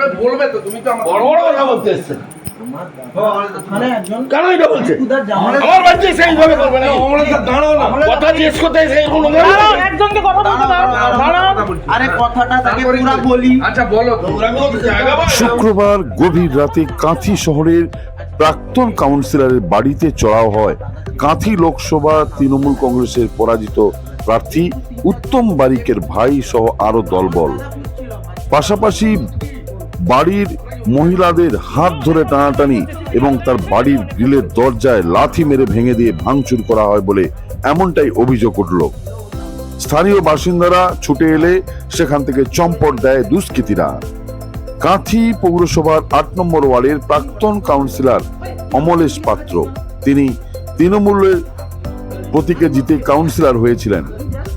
আপনার বলবে তো তুমি তো আমার বড় বড় কথা বলতে এসছেন। কেন এটা বলছে? আমার বাড়িতে সেইভাবে করবে না? কথা জিজ্ঞেস করতে এসে এরকম নোংরা দাঁড়াও, বলছে? একজনকে কথা বলতে দাঁড়াও আরে কথাটা তাকে তারপরে বলি। আচ্ছা বলো তো। নোংরামি করতে জায়গা পায় না। শুক্রবার গভীর রাতে কাঁথি শহরের প্রাক্তন কাউন্সিলরের বাড়িতে চড়াও হয়। কাঁথি লোকসভা তৃণমূল কংগ্রেসের পরাজিত প্রার্থী উত্তম বারিকের ভাই সহ আরও দলবল। পাশাপাশি বাড়ির মহিলাদের হাত ধরে টানাটানি এবং তার বাড়ির গ্রিলের দরজায় লাথি মেরে ভেঙে দিয়ে ভাঙচুর করা হয় বলে এমনটাই অভিযোগ উঠল। স্থানীয় বাসিন্দারা ছুটে এলে সেখান থেকে চম্পট দেয় দুষ্কৃতীরা। কাঁথি পৌরসভার আট নম্বর ওয়ার্ডের প্রাক্তন কাউন্সিলর অমলেশ পাত্র। তিনি তৃণমূলের প্রতীকে জিতে কাউন্সিলর হয়েছিলেন।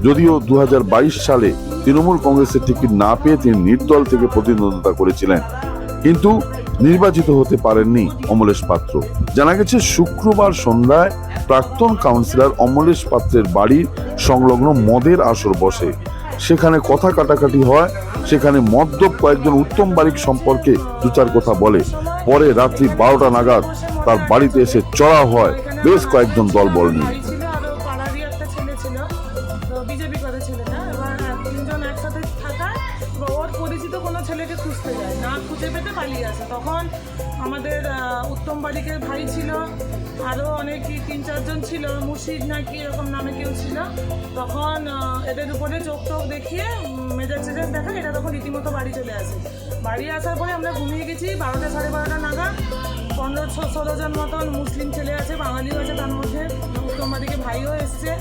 যদিও দু হাজার বাইশ সালে তৃণমূল কংগ্রেসের টিকিট না পেয়ে তিনি নির্দল থেকে প্রতিদ্বন্দ্বিতা করেছিলেন। কিন্তু নির্বাচিত হতে পারেননি অমলেশ পাত্র। জানা গেছে, শুক্রবার সন্ধ্যায় প্রাক্তন কাউন্সিলর অমলেশ পাত্রের বাড়ির সংলগ্ন মদের আসর বসে। সেখানে কথা কাটাকাটি হয়, সেখানে মদ্যপ কয়েকজন উত্তম বারিক সম্পর্কে দু চার কথা বলে। পরে রাত্রি বারোটা নাগাদ তার বাড়িতে এসে চড়া হয় বেশ কয়েকজন দলবল নিয়ে। ছেলে। তো বিজেপি করে ছেলেটা এবার তিনজন একসাথে থাকায় বা ওর পরিচিত কোনো ছেলেকে খুঁজতে যায়। না খুঁজে পেতে পালিয়ে আসে। তখন আমাদের উত্তম বাড়িকের ভাই ছিল। আরও অনেকই তিন চারজন ছিল। মুর্শিদ নাকি এরকম নামে কেউ ছিল। তখন এদের উপরে চোখ টোক দেখিয়ে মেজাজ টেজাজ দেখা এটা তখন রীতিমতো বাড়ি চলে আসে। বাড়ি আসার পরে আমরা ঘুমিয়ে গেছি বারোটা সাড়ে বারোটা নাগাদ। পনেরো ষোলো জন মতন মুসলিম ছেলে আছে, বাঙালিও আছে তার মধ্যে। উত্তমবাড়িকে ভাইও এসছে,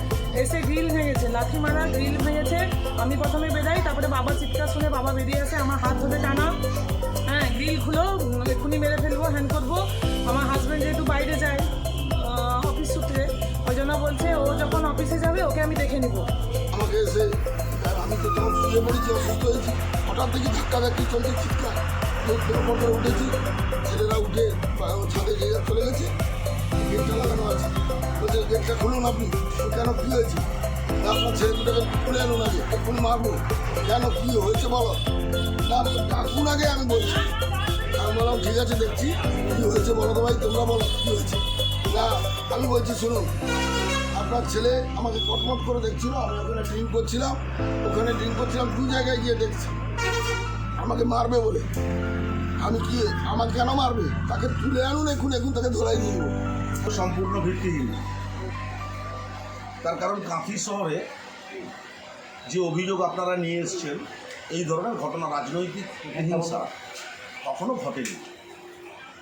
এসে গ্রিল ভেঙেছে লাঠি মারা গ্রিল ভেঙেছে। আমি প্রথমে বেরাই তারপরে বাবা চিৎকার শুনে বাবা বেরিয়ে আসে, আমার হাত ধরে টানা। হ্যাঁ গ্রিল খুলো এক্ষুনি মেরে ফেলব হ্যান্ড করব। আমার হাজব্যান্ড যেহেতু বাইরে যায় অফিস সূত্রে, ওই জন্য বলছে, ও যখন অফিসে যাবে, ওকে আমি দেখে নিবো। হঠাৎ দেখি ধাক্কা ধাক্কি চলছে চিৎকার। উঠেছি, ছেলেরা উঠে ছাদে গিয়ে গেটটা খুলুন আপনি। কেন কী হয়েছে? আপনার ছেলে দুটাকে খুলে আনুন আগে। এক্ষুনি মারবো কেন কী হয়েছে বলো? না ডাকুন আগে, আমি বলছি। আমি বললাম ঠিক আছে, দেখছি। কী হয়েছে বলো তো ভাই, তোমরা বলো, কী হয়েছে? না, আমি বলছি, শুনুন। আপনার ছেলে আমাকে কটমট করে দেখছিল, আমি ওখানে ড্রিঙ্ক করছিলাম। ওখানে ড্রিঙ্ক করছিলাম, দু জায়গায় গিয়ে দেখছি। আমাকে মারবে বলে। আমি কি, আমাকে কেন মারবে? তাকে তুলে আনুন, এখন এখন তাকে ধরাই দিয়ে সম্পূর্ণ ভিত্তিহীন। তার কারণ কাঁথি শহরে যে অভিযোগ আপনারা নিয়ে এসছেন, এই ধরনের ঘটনা, রাজনৈতিক হিংসা কখনো ঘটেনি।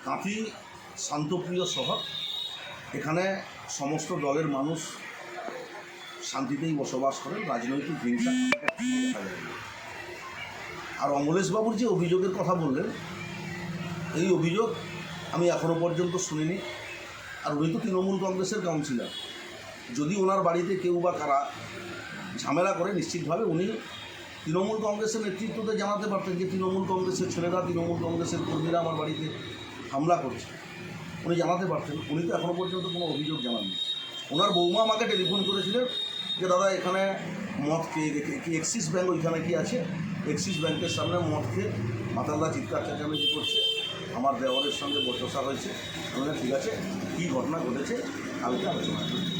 কাঁথি শান্তপ্রিয় শহর, এখানে সমস্ত দলের মানুষ শান্তিতেই বসবাস করেন, রাজনৈতিক হিংসা। আর অমলেশবাবুর যে অভিযোগের কথা বললেন, এই অভিযোগ আমি এখনও পর্যন্ত শুনিনি। আর উনি তো তৃণমূল কংগ্রেসের কাউন্সিলর। যদি ওনার বাড়িতে কেউ বা কারা ঝামেলা করে, নিশ্চিতভাবে উনি তৃণমূল কংগ্রেসের নেতৃত্বতে জানাতে পারতেন যে তৃণমূল কংগ্রেসের ছেলেরা, তৃণমূল কংগ্রেসের কর্মীরা আমার বাড়িতে হামলা করছে। উনি জানাতে পারতেন। উনি তো এখনও পর্যন্ত কোনো অভিযোগ জানাননি। ওনার বৌমা আমাকে টেলিফোন করেছিলেন যে, দাদা, এখানে মদ খেয়ে দেখে কি, এক্সিস ব্যাঙ্ক ওইখানে কি আছে? এক্সিস ব্যাঙ্কের সামনে মদ খেয়ে মাতালদা চিৎকার চেঁচামেচি করছে। আমার দেওয়ারের সঙ্গে বচসা হয়েছে। ঠিক আছে, কী ঘটনা ঘটেছে? কালকে আলোচনা